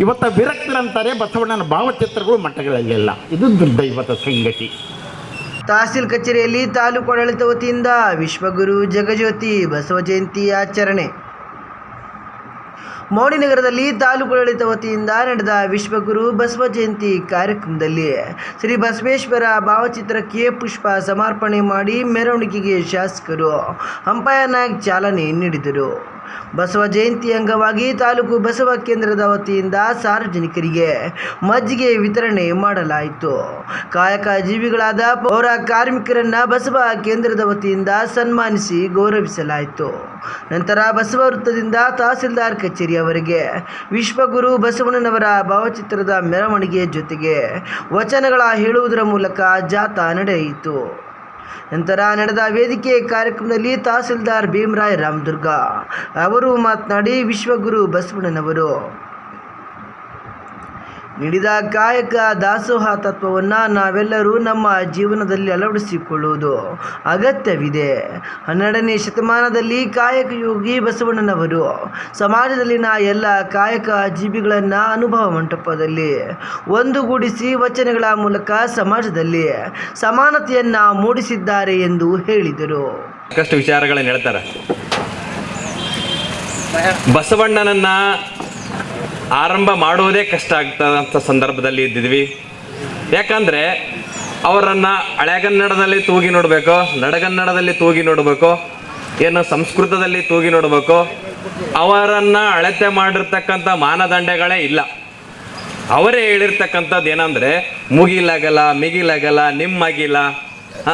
ಇವತ್ತು ವಿರಕ್ತರಂತಾರೆ ಬಸವಣ್ಣನ ಭಾವಚಿತ್ರಗಳು ಮಠಗಳಲ್ಲಿಲ್ಲ ಇದು ದುರ್ದೈವದ ಸಂಗತಿ. ತಹಸೀಲ್ ಕಚೇರಿಯಲ್ಲಿ ತಾಲೂಕು ಆಡಳಿತ ವತಿಯಿಂದ ವಿಶ್ವಗುರು ಜಗಜ್ಯೋತಿ ಬಸವ ಜಯಂತಿ ಆಚರಣೆ. ಮೌಳಿನಗರದಲ್ಲಿ ತಾಲೂಕು ಆಡಳಿತ ವತಿಯಿಂದ ನಡೆದ ವಿಶ್ವಗುರು ಬಸವ ಜಯಂತಿ ಕಾರ್ಯಕ್ರಮದಲ್ಲಿ ಶ್ರೀ ಬಸವೇಶ್ವರ ಭಾವಚಿತ್ರಕ್ಕೆ ಪುಷ್ಪ ಸಮರ್ಪಣೆ ಮಾಡಿ ಮೆರವಣಿಗೆಗೆ ಶಾಸಕರು ಹಂಪಾಯನಾಗ್ ಚಾಲನೆ ನೀಡಿದರು. ಬಸವ ಜಯಂತಿ ಅಂಗವಾಗಿ ತಾಲೂಕು ಬಸವ ಕೇಂದ್ರದ ವತಿಯಿಂದ ಸಾರ್ವಜನಿಕರಿಗೆ ಮಜ್ಜಿಗೆ ವಿತರಣೆ ಮಾಡಲಾಯಿತು. ಕಾಯಕ ಜೀವಿಗಳಾದ ಪೌರ ಕಾರ್ಮಿಕರನ್ನ ಬಸವ ಕೇಂದ್ರದ ವತಿಯಿಂದ ಸನ್ಮಾನಿಸಿ ಗೌರವಿಸಲಾಯಿತು. ನಂತರ ಬಸವ ವೃತ್ತದಿಂದ ತಹಸೀಲ್ದಾರ್ ಕಚೇರಿಯವರೆಗೆ ವಿಶ್ವಗುರು ಬಸವಣ್ಣನವರ ಭಾವಚಿತ್ರದ ಮೆರವಣಿಗೆ ಜೊತೆಗೆ ವಚನಗಳ ಹೇಳುವುದರ ಮೂಲಕ ಜಾಥಾ ನಡೆಯಿತು. ನಂತರ ನಡೆದ ವೇದಿಕೆ ಕಾರ್ಯಕ್ರಮದಲ್ಲಿ ತಹಸೀಲ್ದಾರ್ ಭೀಮರಾಯ್ ರಾಮದುರ್ಗ. ಅವರು ಮಾತನಾಡಿ ವಿಶ್ವಗುರು ಬಸವಣ್ಣನವರು ನೀಡಿದ ಕಾಯಕ ದಾಸೋಹ ತತ್ವವನ್ನು ನಾವೆಲ್ಲರೂ ನಮ್ಮ ಜೀವನದಲ್ಲಿ ಅಳವಡಿಸಿಕೊಳ್ಳುವುದು ಅಗತ್ಯವಿದೆ. ಹನ್ನೆರಡನೇ ಶತಮಾನದಲ್ಲಿ ಕಾಯಕ ಯೋಗಿ ಬಸವಣ್ಣನವರು ಸಮಾಜದಲ್ಲಿನ ಎಲ್ಲ ಕಾಯಕ ಜೀವಿಗಳನ್ನು ಅನುಭವ ಮಂಟಪದಲ್ಲಿ ಒಂದುಗೂಡಿಸಿ ವಚನಗಳ ಮೂಲಕ ಸಮಾಜದಲ್ಲಿ ಸಮಾನತೆಯನ್ನು ಮೂಡಿಸಿದ್ದಾರೆ ಎಂದು ಹೇಳಿದರು. ಸಾಕಷ್ಟು ವಿಚಾರಗಳನ್ನು ಹೇಳ್ತಾರೆ. ಬಸವಣ್ಣನನ್ನ ಆರಂಭ ಮಾಡುವುದೇ ಕಷ್ಟ ಆಗ್ತದಂಥ ಸಂದರ್ಭದಲ್ಲಿ ಇದ್ದಿದ್ವಿ ಯಾಕಂದರೆ ಅವರನ್ನು ಹಳೆಗನ್ನಡದಲ್ಲಿ ತೂಗಿ ನೋಡಬೇಕು, ನಡಗನ್ನಡದಲ್ಲಿ ತೂಗಿ ನೋಡಬೇಕು, ಏನು ಸಂಸ್ಕೃತದಲ್ಲಿ ತೂಗಿ ನೋಡಬೇಕು, ಅವರನ್ನು ಅಳತೆ ಮಾಡಿರ್ತಕ್ಕಂಥ ಮಾನದಂಡಗಳೇ ಇಲ್ಲ ಅವರೇ ಹೇಳಿರ್ತಕ್ಕಂಥದ್ದು ಏನಂದರೆ ಮುಗಿಲಾಗಲ್ಲ, ಮಿಗಿಲಾಗಲ್ಲ ನಿಮ್ಮಗಿಲ ಹ?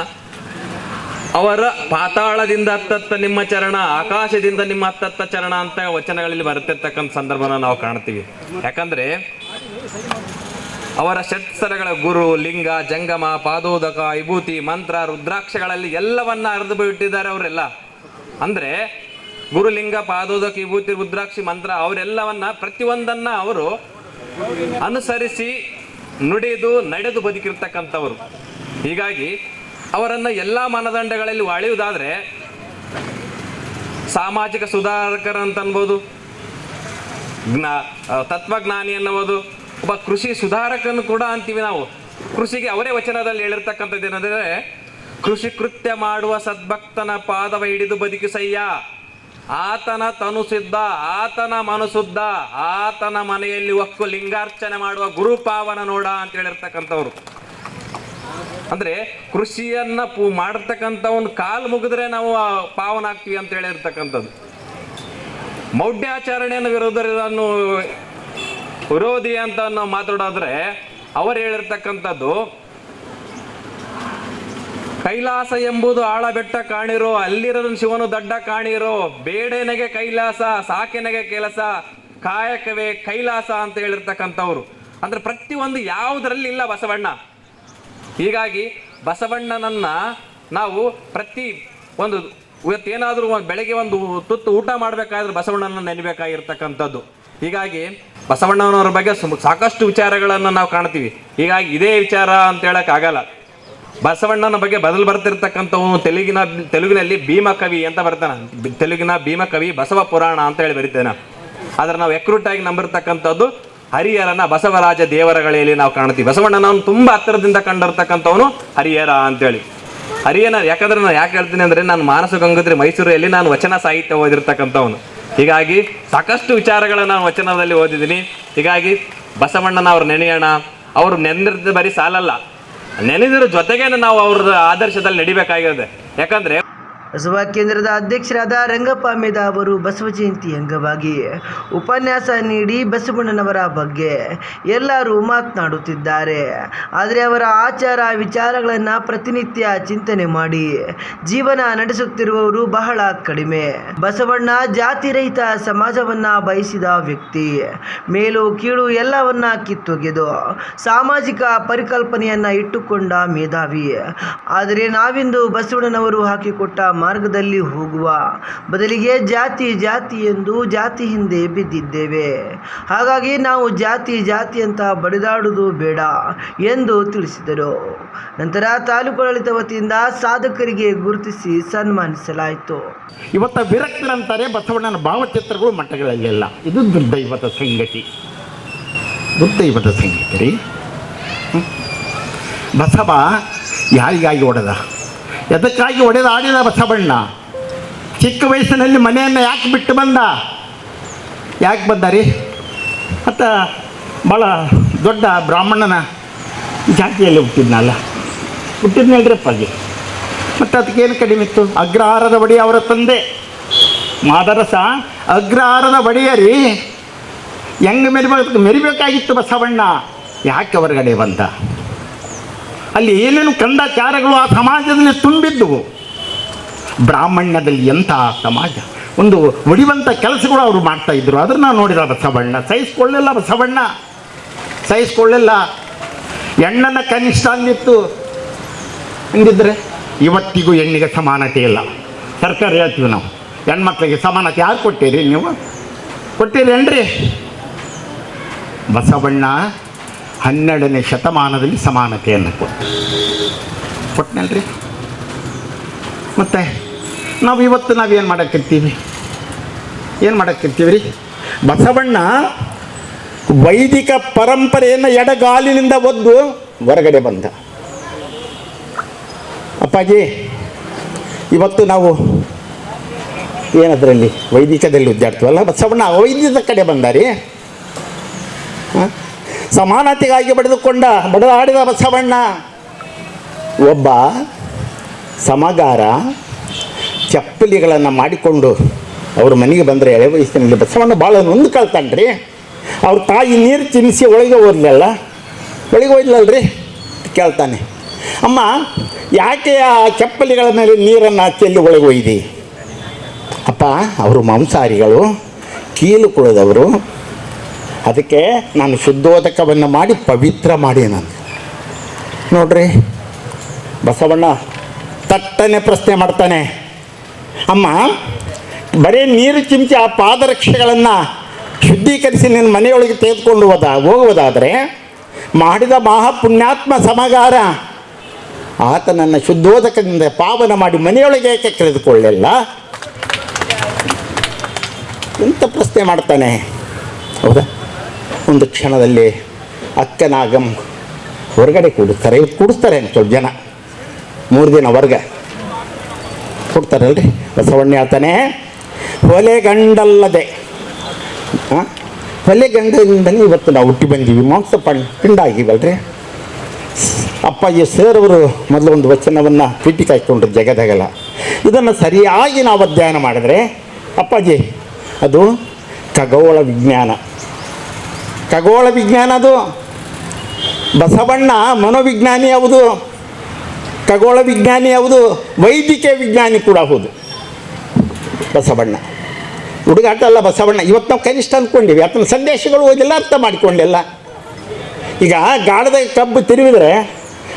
ಅವರ ಪಾತಾಳದಿಂದ ಹತ್ತತ್ತ ನಿಮ್ಮ ಚರಣ, ಆಕಾಶದಿಂದ ನಿಮ್ಮ ಹತ್ತತ್ತ ಚರಣ ಅಂತ ವಚನಗಳಲ್ಲಿ ಬರುತ್ತಿರ್ತಕ್ಕಂಥ ಸಂದರ್ಭನ ನಾವು ಕಾಣ್ತೀವಿ. ಯಾಕಂದ್ರೆ ಅವರ ಷಟ್ಸರಗಳ ಗುರು, ಲಿಂಗ, ಜಂಗಮ, ಪಾದೋದಕ, ವಿಭೂತಿ, ಮಂತ್ರ, ರುದ್ರಾಕ್ಷಗಳಲ್ಲಿ ಎಲ್ಲವನ್ನ ಅರ್ದು ಬಿಟ್ಟಿದ್ದಾರೆ ಅವರೆಲ್ಲ. ಅಂದ್ರೆ ಗುರುಲಿಂಗ ಪಾದೋದಕ, ವಿಭೂತಿ, ರುದ್ರಾಕ್ಷಿ, ಮಂತ್ರ ಅವರೆಲ್ಲವನ್ನ ಪ್ರತಿಯೊಂದನ್ನ ಅವರು ಅನುಸರಿಸಿ ನುಡಿದು ನಡೆದು ಬದುಕಿರ್ತಕ್ಕಂಥವರು. ಹೀಗಾಗಿ ಅವರನ್ನ ಎಲ್ಲ ಮಾನದಂಡಗಳಲ್ಲಿ ಒಳೆಯುವುದಾದರೆ ಸಾಮಾಜಿಕ ಸುಧಾರಕರಂತ ಅನ್ಬೋದು, ಜ್ಞಾ ತತ್ವಜ್ಞಾನಿ ಅನ್ನಬಹುದು ಒಬ್ಬ ಕೃಷಿ ಸುಧಾರಕನು ಕೂಡ ಅಂತೀವಿ ನಾವು. ಕೃಷಿಗೆ ಅವರೇ ವಚನದಲ್ಲಿ ಹೇಳಿರ್ತಕ್ಕಂಥದ್ದು ಏನಂದರೆ, ಕೃಷಿ ಕೃತ್ಯ ಮಾಡುವ ಸದ್ಭಕ್ತನ ಪಾದವ ಹಿಡಿದು ಬದುಕಿಸಯ್ಯ. ಆತನ ತನು ಆತನ ಮನಸುದ್ಧ ಆತನ ಮನೆಯಲ್ಲಿ ಒಕ್ಕು ಲಿಂಗಾರ್ಚನೆ ಮಾಡುವ ಗುರುಪಾವನ ನೋಡ ಅಂತ ಹೇಳಿರ್ತಕ್ಕಂಥವ್ರು. ಅಂದ್ರೆ ಕೃಷಿಯನ್ನ ಪೂ ಮಾಡತಕ್ಕಂಥ ಒಂದು ಕಾಲು ಮುಗಿದ್ರೆ ನಾವು ಆ ಪಾವನ ಆಗ್ತೀವಿ ಅಂತ ಹೇಳಿರ್ತಕ್ಕಂಥದ್ದು ಮೌಢ್ಯಾಚರಣೆಯನ್ನು ವಿರೋಧವನ್ನು ವಿರೋಧಿ ಅಂತ ನಾವು ಮಾತಾಡೋದ್ರೆ ಅವರು ಹೇಳಿರ್ತಕ್ಕಂಥದ್ದು, ಕೈಲಾಸ ಎಂಬುದು ಆಳ ಬೆಟ್ಟ ಕಾಣಿರೋ ಅಲ್ಲಿರೋ ಶಿವನು ದಡ್ಡ ಕಾಣಿರೋ, ಬೇಡನೆಗೆ ಕೈಲಾಸ, ಸಾಕೆನೆಗೆ ಕೆಲಸ, ಕಾಯಕವೇ ಕೈಲಾಸ ಅಂತ ಹೇಳಿರ್ತಕ್ಕಂಥವ್ರು. ಅಂದ್ರೆ ಪ್ರತಿಯೊಂದು ಯಾವುದರಲ್ಲಿ ಇಲ್ಲ ಬಸವಣ್ಣ. ಹೀಗಾಗಿ ಬಸವಣ್ಣನನ್ನ ನಾವು ಪ್ರತಿ ಒಂದು ಇವತ್ತೇನಾದರೂ ಒಂದು ಬೆಳಗ್ಗೆ ಒಂದು ತುತ್ತು ಊಟ ಮಾಡಬೇಕಾದ್ರೆ ಬಸವಣ್ಣನ ನೆನಬೇಕಾಗಿರ್ತಕ್ಕಂಥದ್ದು. ಹೀಗಾಗಿ ಬಸವಣ್ಣನವರ ಬಗ್ಗೆ ಸಾಕಷ್ಟು ವಿಚಾರಗಳನ್ನು ನಾವು ಕಾಣ್ತೀವಿ. ಹೀಗಾಗಿ ಇದೇ ವಿಚಾರ ಅಂತ ಹೇಳಕ್ ಆಗಲ್ಲ. ಬಸವಣ್ಣನ ಬಗ್ಗೆ ಬದಲು ಬರ್ತಿರ್ತಕ್ಕಂಥವನು ತೆಲುಗಿನ ತೆಲುಗಿನಲ್ಲಿ ಭೀಮಕವಿ ಅಂತ ಬರ್ತಾನೆ. ತೆಲುಗಿನ ಭೀಮಕವಿ ಬಸವ ಪುರಾಣ ಅಂತ ಹೇಳಿ ಬರೀತೇನೆ. ಆದ್ರೆ ನಾವು ಎಕ್ರೂಟಾಗಿ ನಂಬಿರ್ತಕ್ಕಂಥದ್ದು ಹರಿಹರನ ಬಸವರಾಜ ದೇವರಗಳಲ್ಲಿ ನಾವು ಕಾಣ್ತೀವಿ ಬಸವಣ್ಣನವನು ತುಂಬಾ ಹತ್ತಿರದಿಂದ ಕಂಡಿರ್ತಕ್ಕಂಥವನು ಹರಿಹರ ಅಂತೇಳಿ. ಹರಿಯನ ಯಾಕಂದ್ರೆ ನಾನು ಯಾಕೆ ಹೇಳ್ತೀನಿ ಅಂದ್ರೆ ನಾನು ಮಾನಸ ಗಂಗೋತ್ರಿ ಮೈಸೂರಲ್ಲಿ ನಾನು ವಚನ ಸಾಹಿತ್ಯ ಓದಿರ್ತಕ್ಕಂಥವನು. ಹೀಗಾಗಿ ಸಾಕಷ್ಟು ವಿಚಾರಗಳನ್ನು ನಾನು ವಚನದಲ್ಲಿ ಓದಿದ್ದೀನಿ. ಹೀಗಾಗಿ ಬಸವಣ್ಣನ ಅವ್ರು ನೆನೆಯೋಣ. ಅವರು ನೆನೆದ ಬರೀ ಸಾಲಲ್ಲ. ನೆನೆದಿರೋ ಜೊತೆಗೇನೆ ನಾವು ಅವ್ರ ಆದರ್ಶದಲ್ಲಿ ನಡಿಬೇಕಾಗಿರುತ್ತೆ ಯಾಕಂದ್ರೆ ಬಸವ ಕೇಂದ್ರದ ಅಧ್ಯಕ್ಷರಾದ ರಂಗಪ್ಪ ಮೇಧ ಅವರು ಬಸವ ಜಯಂತಿ ಅಂಗವಾಗಿ ಉಪನ್ಯಾಸ ನೀಡಿ ಬಸವಣ್ಣನವರ ಬಗ್ಗೆ ಎಲ್ಲರೂ ಮಾತನಾಡುತ್ತಿದ್ದಾರೆ. ಆದರೆ ಅವರ ಆಚಾರ ವಿಚಾರಗಳನ್ನು ಪ್ರತಿನಿತ್ಯ ಚಿಂತನೆ ಮಾಡಿ ಜೀವನ ನಡೆಸುತ್ತಿರುವವರು ಬಹಳ ಕಡಿಮೆ. ಬಸವಣ್ಣ ಜಾತಿ ರಹಿತ ಸಮಾಜವನ್ನ ಬಯಸಿದ ವ್ಯಕ್ತಿ. ಮೇಲು ಕೀಳು ಎಲ್ಲವನ್ನ ಕಿತ್ತೊಗೆದು ಸಾಮಾಜಿಕ ಪರಿಕಲ್ಪನೆಯನ್ನ ಇಟ್ಟುಕೊಂಡ ಮೇಧಾವಿ. ಆದರೆ ನಾವಿಂದು ಬಸವಣ್ಣನವರು ಹಾಕಿಕೊಟ್ಟ ಮಾರ್ಗದಲ್ಲಿ ಹೋಗುವ ಬದಲಿಗೆ ಜಾತಿ ಜಾತಿ ಎಂದು ಜಾತಿ ಹಿಂದೆ ಬಿದ್ದಿದ್ದೇವೆ. ಹಾಗಾಗಿ ನಾವು ಜಾತಿ ಜಾತಿ ಅಂತ ಬಡಿದಾಡುವುದು ಬೇಡ ಎಂದು ತಿಳಿಸಿದರು. ನಂತರ ತಾಲೂಕು ಆಡಳಿತ ವತಿಯಿಂದ ಸಾಧಕರಿಗೆ ಗುರುತಿಸಿ ಸನ್ಮಾನಿಸಲಾಯಿತು. ಇವತ್ತು ವಿರಕ್ತರಂತಾರೆ ಬಸವಣ್ಣನ ಭಾವಚಿತ್ರಗಳು ಮಠಗಳಲ್ಲಿಲ್ಲ ಇದು ದುರ್ದೈವದ ಸಂಗತಿ. ದುರ್ದೈವದ ಸಂಗತಿ ರೀ. ಬಸವ ಯಾರಿಗಾಗಿ ಹೊಡೆದ? ಎದಕ್ಕಾಗಿ ಒಡೆದು ಆಡಿದ ಬಸವಣ್ಣ? ಚಿಕ್ಕ ವಯಸ್ಸಿನಲ್ಲಿ ಮನೆಯನ್ನು ಯಾಕೆ ಬಿಟ್ಟು ಬಂದ? ಯಾಕೆ ಬಂದ ರೀ? ಮತ್ತು ಭಾಳ ದೊಡ್ಡ ಬ್ರಾಹ್ಮಣನ ಜಾತಿಯಲ್ಲಿ ಹುಟ್ಟಿದ್ನಲ್ಲ. ಹುಟ್ಟಿದ್ನಲ್ರಪ್ಪಾಗಿ ಮತ್ತು ಅದಕ್ಕೇನು ಕಡಿಮೆ ಇತ್ತು? ಅಗ್ರಹಾರದ ಬಡಿ ಅವರ ತಂದೆ. ಮಾದರಸ ಅಗ್ರಹಾರದ ಬಡಿಯ ರೀ. ಹೆಂಗೆ ಮೆರಿಬೇಕು? ಮೆರಿಬೇಕಾಗಿತ್ತು ಬಸವಣ್ಣ. ಯಾಕೆ ಹೊರಗಡೆ ಬಂದ? ಅಲ್ಲಿ ಏನೇನು ಕಂದಾಚಾರಗಳು ಆ ಸಮಾಜದಲ್ಲಿ ತುಂಬಿದ್ದವು. ಬ್ರಾಹ್ಮಣ್ಯದಲ್ಲಿ ಎಂಥ ಸಮಾಜ? ಒಂದು ಒಡಿವಂಥ ಕೆಲಸಗಳು ಅವರು ಮಾಡ್ತಾ ಇದ್ರು. ಅದನ್ನು ನೋಡಿದ ಬಸವಣ್ಣ. ಸಹಿಸ್ಕೊಳ್ಳಿಲ್ಲ ಬಸವಣ್ಣ. ಸಹಿಸ್ಕೊಳ್ಳಿಲ್ಲ. ಹೆಣ್ಣನ್ನ ಕನಿಷ್ಠ ಅಂದಿತ್ತು. ಹಂಗಿದ್ರೆ? ಇವತ್ತಿಗೂ ಹೆಣ್ಣಿಗೆ ಸಮಾನತೆ ಇಲ್ಲ. ಸರ್ಕಾರ ಹೇಳ್ತೀವಿ ನಾವು. ಹೆಣ್ಮಕ್ಳಿಗೆ ಸಮಾನತೆ ಯಾರು ಕೊಟ್ಟಿರಿ ನೀವು? ಕೊಟ್ಟಿರೇನ್ರಿ ಬಸವಣ್ಣ ಹನ್ನೆರಡನೇ ಶತಮಾನದಲ್ಲಿ ಸಮಾನತೆಯನ್ನು ಕೊಟ್ಟ ಕೊಟ್ಟನಲ್ರಿ ಮತ್ತೆ ನಾವು ಇವತ್ತು ನಾವೇನು ಮಾಡಕ್ಕಿರ್ತೀವಿ? ಏನು ಮಾಡಕ್ಕಿರ್ತೀವಿ ರೀ ಬಸವಣ್ಣ ವೈದಿಕ ಪರಂಪರೆಯನ್ನು ಎಡಗಾಲಿನಿಂದ ಒದ್ದು ಹೊರಗಡೆ ಬಂದ. ಅಪ್ಪಾಜಿ, ಇವತ್ತು ನಾವು ಏನದರಲ್ಲಿ? ವೈದಿಕದಲ್ಲಿ ಉದ್ದಾಡ್ತೀವಲ್ಲ ಬಸವಣ್ಣ ಅವೈದ್ಯದ ಕಡೆ ಬಂದ ರೀ ಹ? ಸಮಾನತೆಗಾಗಿ ಬಡಿದುಕೊಂಡ, ಬಡದಾಡಿದ ಬಸವಣ್ಣ. ಒಬ್ಬ ಸಮಗಾರ ಚಪ್ಪಲಿಗಳನ್ನು ಮಾಡಿಕೊಂಡು ಅವ್ರ ಮನೆಗೆ ಬಂದರೆ ಎಳೆ ವಯಸ್ಸಿನಲ್ಲಿ ಬಸವಣ್ಣ ಭಾಳ ನೊಂದು ಕಳ್ತಾನೆ ರೀ ಅವ್ರ ತಾಯಿ ನೀರು ತಿನ್ನಿಸಿ ಒಳಗೆ ಹೋದ್ಲಲ್ಲ, ಒಳಗೆ ಹೋಯ್ಲಲ್ರಿ ಕೇಳ್ತಾನೆ. ಅಮ್ಮ, ಯಾಕೆ ಆ ಚಪ್ಪಲಿಗಳ ಮೇಲೆ ನೀರನ್ನು ಚೆಲ್ಲಿ ಒಳಗೆ ಒಯ್ದಿ? ಅಪ್ಪ, ಅವರು ಮಾಂಸಾಹಾರಿಗಳು, ಕೀಲು ಕುಳಿದವರು ಅದಕ್ಕೆ ನಾನು ಶುದ್ಧೋದಕವನ್ನು ಮಾಡಿ ಪವಿತ್ರ ಮಾಡಿ ನಾನು. ನೋಡ್ರಿ, ಬಸವಣ್ಣ ತಟ್ಟನೆ ಪ್ರಶ್ನೆ ಮಾಡ್ತಾನೆ. ಅಮ್ಮ, ಬರೀ ನೀರು ಚಿಮಚಿ ಆ ಪಾದರಕ್ಷೆಗಳನ್ನು ಶುದ್ಧೀಕರಿಸಿ ನಿನ್ನ ಮನೆಯೊಳಗೆ ತೆಗೆದುಕೊಂಡು ಹೋದ, ಹೋಗುವುದಾದರೆ ಮಾಡಿದ ಮಹಾಪುಣ್ಯಾತ್ಮ ಸಮಗಾರ. ಆತ ನನ್ನ ಶುದ್ಧೋದಕದಿಂದ ಪಾವನ ಮಾಡಿ ಮನೆಯೊಳಗೆ ಏಕೆ ಕರೆದುಕೊಳ್ಳಿಲ್ಲ ಎಂಥ ಪ್ರಶ್ನೆ ಮಾಡ್ತಾನೆ? ಹೌದಾ? ಒಂದು ಕ್ಷಣದಲ್ಲಿ ಅಕ್ಕನಾಗಮ್ ಹೊರಗಡೆ ಕೂಡಿಸ್ತಾರೆ ಇಲ್ಲಿ ಕೂಡಿಸ್ತಾರೆ ಸ್ವಲ್ಪ ಜನ. ಮೂರು ದಿನ ಹೊರ್ಗೆ. ಕೊಡ್ತಾರಲ್ರಿ? ಬಸವಣ್ಣ ಹೇಳ್ತಾನೆ ಹೊಲೆಗಂಡಲ್ಲದೆ ಹಾಂ ಹೊಲೆಗಂಡದಿಂದನೇ ಇವತ್ತು ನಾವು ಹುಟ್ಟಿ ಬಂದೀವಿ. ಮಾಂಸ ಪಂಡ್ ಪಿಂಡ ಆಗಿವಲ್ರಿ ಅಪ್ಪಾಜಿ ಸರ್ ಅವರು ಮೊದಲು ಒಂದು ವಚನವನ್ನು ಪೀಟಿ ಕಾಯ್ಕೊಂಡ್ರು ಜಗದಗಲ. ಇದನ್ನು ಸರಿಯಾಗಿ ನಾವು ಅಧ್ಯಯನ ಮಾಡಿದ್ರೆ ಅಪ್ಪಾಜಿ, ಅದು ಖಗೋಳ ವಿಜ್ಞಾನ. ಖಗೋಳ ವಿಜ್ಞಾನ ಅದು. ಬಸವಣ್ಣ ಮನೋವಿಜ್ಞಾನಿ ಯಾವುದು? ಖಗೋಳ ವಿಜ್ಞಾನಿ ಯಾವುದು? ವೈದ್ಯಕೀಯ ವಿಜ್ಞಾನಿ ಕೂಡ ಹೌದು. ಬಸವಣ್ಣ. ಹುಡುಗಾಟ ಅಲ್ಲ ಬಸವಣ್ಣ. ಇವತ್ತು ನಾವು ಕನಿಷ್ಠ ಅಂದ್ಕೊಂಡಿವಿ. ಆತನ ಸಂದೇಶಗಳು ಓದಿಲ್ಲ, ಅರ್ಥ ಮಾಡಿಕೊಂಡಿಲ್ಲ. ಈಗ ಗಾಣದ ಕಬ್ಬು ತಿರುವಿದ್ರೆ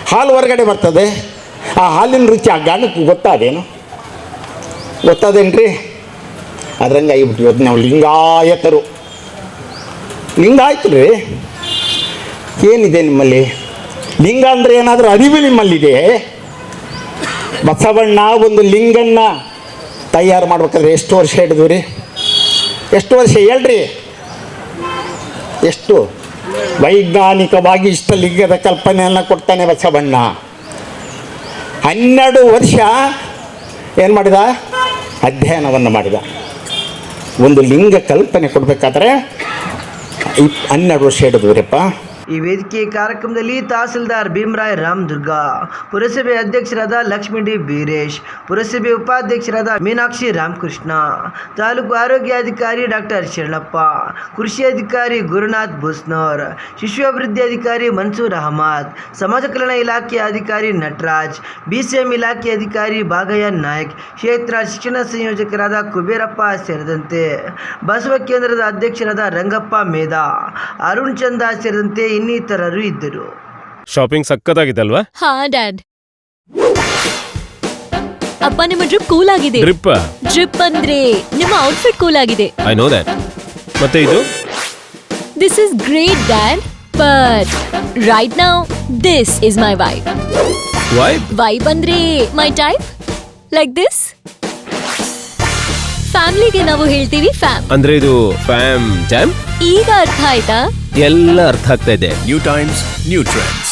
ಹಾಲು ಹೊರಗಡೆ ಬರ್ತದೆ. ಆ ಹಾಲಿನ ರುಚಿ ಆ ಗಾಣಕ್ಕೆ ಗೊತ್ತಾದೇನು? ಗೊತ್ತಾದೇನ್ರಿ? ಅದ್ರಂಗೆ ಆಗಿಬಿಟ್ಟು ಇವತ್ತು ನಾವು ಲಿಂಗಾಯತರು. ಲಿಂಗಾಯತರು ರೀ ಏನಿದೆ ನಿಮ್ಮಲ್ಲಿ? ಲಿಂಗ ಅಂದರೆ ಏನಾದರೂ ಅರಿವು ನಿಮ್ಮಲ್ಲಿದೆ? ಬಸವಣ್ಣ ಒಂದು ಲಿಂಗನ್ನ ತಯಾರು ಮಾಡ್ಬೇಕಾದ್ರೆ ಎಷ್ಟು ವರ್ಷ ಹಿಡಿದು ರೀ? ಎಷ್ಟು ವರ್ಷ ಹೇಳ್ರಿ? ಎಷ್ಟು? ವೈಜ್ಞಾನಿಕವಾಗಿ ಇಷ್ಟ ಲಿಂಗದ ಕಲ್ಪನೆಯನ್ನು ಕೊಡ್ತಾನೆ ಬಸವಣ್ಣ. ಹನ್ನೆರಡು ವರ್ಷ ಏನು ಮಾಡಿದ? ಅಧ್ಯಯನವನ್ನು ಮಾಡಿದ. ಒಂದು ಲಿಂಗ ಕಲ್ಪನೆ ಕೊಡಬೇಕಾದ್ರೆ ಹನ್ನೆರಡು ವರ್ಷ ಹಿಡಿದ್ವ್ರಿಪ್ಪ ಈ ವೇದಿಕೆ ಕಾರ್ಯಕ್ರಮದಲ್ಲಿ ತಹಸೀಲ್ದಾರ್ ಭೀಮರಾಯ್ ರಾಮ್ ದುರ್ಗಾ ಪುರಸಭೆ ಅಧ್ಯಕ್ಷರಾದ ಲಕ್ಷ್ಮೀ ಡಿ ಬೀರೇಶ್, ಪುರಸಭೆ ಉಪಾಧ್ಯಕ್ಷರಾದ ಮೀನಾಕ್ಷಿ ರಾಮಕೃಷ್ಣ, ತಾಲೂಕು ಆರೋಗ್ಯಾಧಿಕಾರಿ ಡಾಕ್ಟರ್ ಶರಣಪ್ಪ, ಕೃಷಿ ಅಧಿಕಾರಿ ಗುರುನಾಥ್ ಬುಸ್ನೋರ್ ಶಿಶು ಅಭಿವೃದ್ಧಿ ಅಧಿಕಾರಿ ಮನ್ಸೂರ್ ಅಹಮದ್, ಸಮಾಜ ಕಲ್ಯಾಣ ಇಲಾಖೆ ಅಧಿಕಾರಿ ನಟರಾಜ್ ಬಿಸಿಎಂ ಇಲಾಖೆ ಅಧಿಕಾರಿ ಭಾಗಯ್ಯ ನಾಯಕ್, ಕ್ಷೇತ್ರ ಶಿಕ್ಷಣ ಸಂಯೋಜಕರಾದ ಕುಬೇರಪ್ಪ ಸೇರಿದಂತೆ ಬಸವ ಕೇಂದ್ರದ ಅಧ್ಯಕ್ಷರಾದ ರಂಗಪ್ಪ ಮೇಧಾ, ಅರುಣ್ ಚಂದ ಸೇರಿದಂತೆ ಇನ್ನಿತರರು ಇದ್ದರು. ಶಾಪಿಂಗ್ ಸಕ್ಕತ್ತಾಗಿದೆ ಅಲ್ವಾ? ಹಾ ಡ್ಯಾಡ್ ಅಪ್ಪ ನಿಮ್ಮ ಡ್ರಿಪ್ ಕೂಲ್ ಆಗಿದೆ. ಡ್ರಿಪ್ ಡ್ರಿಪ್ ಅಂದ್ರೆ ನಿಮ್ಮ ಔಟ್ಫಿಟ್ ಕೂಲ್ ಆಗಿದೆ. ಐ ನೋ ದಟ್ ಮತ್ತೆ ಇದು? This is great dad but right now this is my wife wife wife ಅಂದ್ರೆ ಮೈ ಟೈಪ್ ಲೈಕ್ ದಿಸ್ ಫ್ಯಾಮಿಲಿಗೆ ನಾವು ಹೇಳ್ತೀವಿ ಫ್ಯಾಮ್ ಅಂದ್ರೆ ಇದು ಫ್ಯಾಮ್ ಜಾಮ್ ಈಗ ಅರ್ಥ ಆಯ್ತಾ ಎಲ್ಲ ಅರ್ಥ ಆಗ್ತಾ ಇದೆ ನ್ಯೂ ಟೈಮ್ಸ್ ನ್ಯೂ trends.